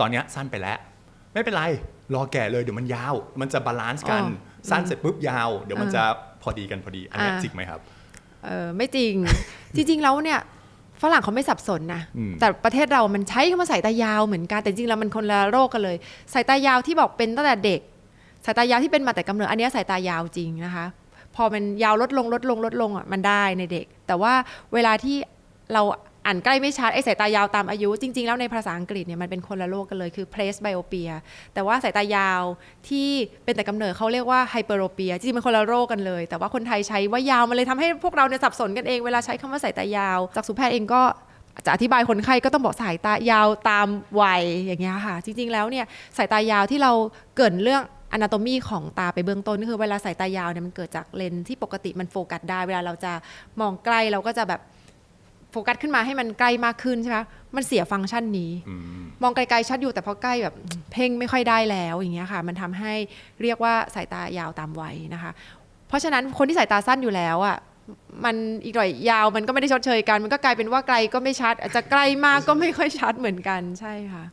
ตอนเนี้ยสั้นไปแล้ว ไม่เป็นไร รอแก่เลยเดี๋ยวมันยาว มันจะบาลานซ์กันอ๋อสั้นเสร็จปุ๊บยาว เดี๋ยวมันอ่าจะพอดีกันพอดี อันเนี้ยอ่าจริงไหมครับเออไม่จริง จริง ๆ แล้วเนี่ยฝรั่งเขาไม่สับสนนะอืมแต่ประเทศเรามันใช้คำว่าสายตายาวเหมือนกัน แต่จริงๆแล้วมันคนละโรคกันเลย สายตายาวที่บอกเป็นตั้งแต่เด็ก สายตายาวที่เป็นมาแต่กำเนิด อันเนี้ยสายตายาวจริงนะคะ พอมันยาวลดลงลดลงลดลงอะมันได้ในเด็ก แต่ว่าเวลาที่เรา อ่านใกล้ไม่ชัดไอ้สายตายาวตามอายุ จริง ๆ แล้วในภาษาอังกฤษเนี่ยมันเป็นคนละโรคกันเลยคือ place myopia แต่ว่าสายตายาวที่เป็นแต่กำเนิดเขาเรียกว่า hyperopia จริงๆมันคนละโรคกันเลย แต่ว่าคนไทยใช้ว่ายาวมันเลยทำให้พวกเราเนี่ยสับสนกันเองเวลาใช้คำว่าสายตายาวจากสุแพทย์เองก็จะอธิบายคนไข้ก็ต้องบอกสายตายาวตามวัยอย่างเงี้ยค่ะ จริง ๆ แล้วเนี่ยสายตายาวที่เราเกรินเรื่อง anatomy ของตาไปเบื้องต้นก็คือเวลาสายตายาวเนี่ยมันเกิดจากเลนส์ที่ปกติมันโฟกัสได้ เวลาเราจะมองใกล้เราก็จะแบบ โฟกัสขึ้นมาให้มันใกล้มากขึ้นใช่ไหมมันเสียฟังก์ชันนี้อืมมองไกลๆชัดอยู่แต่พอใกล้แบบเพ่งไม่ค่อยได้แล้วอย่างเงี้ยค่ะ มันทำให้เรียกว่าสายตายาวตามวัยนะคะ เพราะฉะนั้นคนที่สายตาสั้นอยู่แล้วอะมันอีกหน่อยยาวมันก็ไม่ได้ชดเชยกัน มันก็กลายเป็นว่าไกลก็ไม่ชัด อาจจะใกล้มากก็ไม่ค่อยชัดเหมือนกันใช่ค่ะ